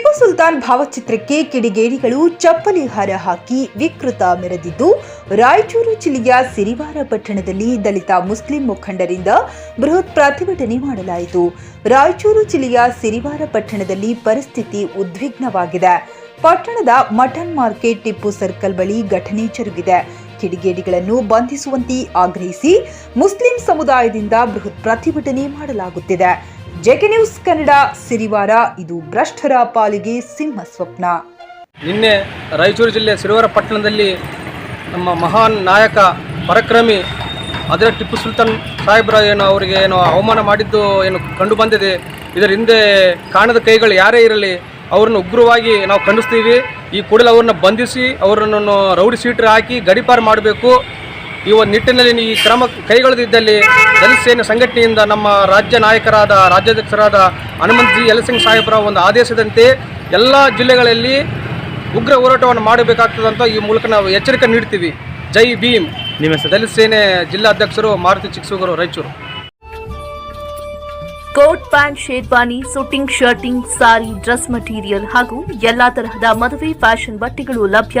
ಟಿಪ್ಪು ಸುಲ್ತಾನ್ ಭಾವಚಿತ್ರಕ್ಕೆ ಕಿಡಿಗೇಡಿಗಳು ಚಪ್ಪಲಿ ಹಾರ ಹಾಕಿ ವಿಕೃತ ಮೆರೆದಿದ್ದು, ರಾಯಚೂರು ಜಿಲ್ಲೆಯ ಸಿರಿವಾರ ಪಟ್ಟಣದಲ್ಲಿ ದಲಿತ ಮುಸ್ಲಿಂ ಮುಖಂಡರಿಂದ ಬೃಹತ್ ಪ್ರತಿಭಟನೆ ಮಾಡಲಾಯಿತು. ರಾಯಚೂರು ಜಿಲ್ಲೆಯ ಸಿರಿವಾರ ಪಟ್ಟಣದಲ್ಲಿ ಪರಿಸ್ಥಿತಿ ಉದ್ವಿಗ್ನವಾಗಿದೆ. ಪಟ್ಟಣದ ಮಟನ್ ಮಾರ್ಕೆಟ್ ಟಿಪ್ಪು ಸರ್ಕಲ್ ಬಳಿ ಘಟನೆ ಜರುಗಿದೆ. ಕಿಡಿಗೇಡಿಗಳನ್ನು ಬಂಧಿಸುವಂತೆ ಆಗ್ರಹಿಸಿ ಮುಸ್ಲಿಂ ಸಮುದಾಯದಿಂದ ಬೃಹತ್ ಪ್ರತಿಭಟನೆ ಮಾಡಲಾಗುತ್ತಿದೆ. ಜೆಕೆ ನ್ಯೂಸ್ ಕನ್ನಡ, ಸಿರಿವಾರ, ಇದು ಭ್ರಷ್ಟರ ಪಾಲಿಗೆ ಸಿಂಹ ಸ್ವಪ್ನ. ನಿನ್ನೆ ರಾಯಚೂರು ಜಿಲ್ಲೆ ಸಿರಿವಾರ ಪಟ್ಟಣದಲ್ಲಿ ನಮ್ಮ ಮಹಾನ್ ನಾಯಕ ಪರಕ್ರಮಿ ಅದರ ಟಿಪ್ಪು ಸುಲ್ತಾನ್ ಸಾಹೇಬ್ರ ಏನು ಅವರಿಗೆ ಏನು ಅವಮಾನ ಮಾಡಿದ್ದು ಏನು ಕಂಡು ಬಂದಿದೆ. ಇದರ ಹಿಂದೆ ಕಾಣದ ಕೈಗಳು ಯಾರೇ ಇರಲಿ, ಅವ್ರನ್ನ ಉಗ್ರವಾಗಿ ನಾವು ಖಂಡಿಸ್ತೀವಿ. ಈ ಕೂಡಲೇ ಅವ್ರನ್ನ ಬಂಧಿಸಿ ಅವರನ್ನು ರೌಡಿ ಸೀಟ್ರ್ ಹಾಕಿ ಗಡಿಪಾರು ಮಾಡಬೇಕು. ಈ ಒಂದು ನಿಟ್ಟಿನಲ್ಲಿ ಈ ಕ್ರಮ ಕೈಗೊಳ್ಳದಿದ್ದಲ್ಲಿ ದಲಿತ ಸೇನೆ ಸಂಘಟನೆಯಿಂದ ನಮ್ಮ ರಾಜ್ಯ ನಾಯಕರಾದ ರಾಜ್ಯಾಧ್ಯಕ್ಷರಾದ ಹನುಮಂತ್ ಜಿ ಯಲಸಿಂಗ್ ಸಾಹೇಬ್ರ ಒಂದು ಆದೇಶದಂತೆ ಎಲ್ಲ ಜಿಲ್ಲೆಗಳಲ್ಲಿ ಉಗ್ರ ಹೋರಾಟವನ್ನು ಮಾಡಬೇಕಾಗ್ತದಂತ ಈ ಮೂಲಕ ನಾವು ಎಚ್ಚರಿಕೆ ನೀಡ್ತೀವಿ. ಜೈ ಭೀಮ್. ನಿಮ್ಮ Dalit Sene ಜಿಲ್ಲಾಧ್ಯಕ್ಷರು Maruti Chiksugur Raichur. Coat pant sherwani suiting shirting sari dress material ಹಾಗೂ ಎಲ್ಲಾ ತರಹದ ಮದುವೆ ಫ್ಯಾಷನ್ ಬಟ್ಟೆಗಳು ಲಭ್ಯ.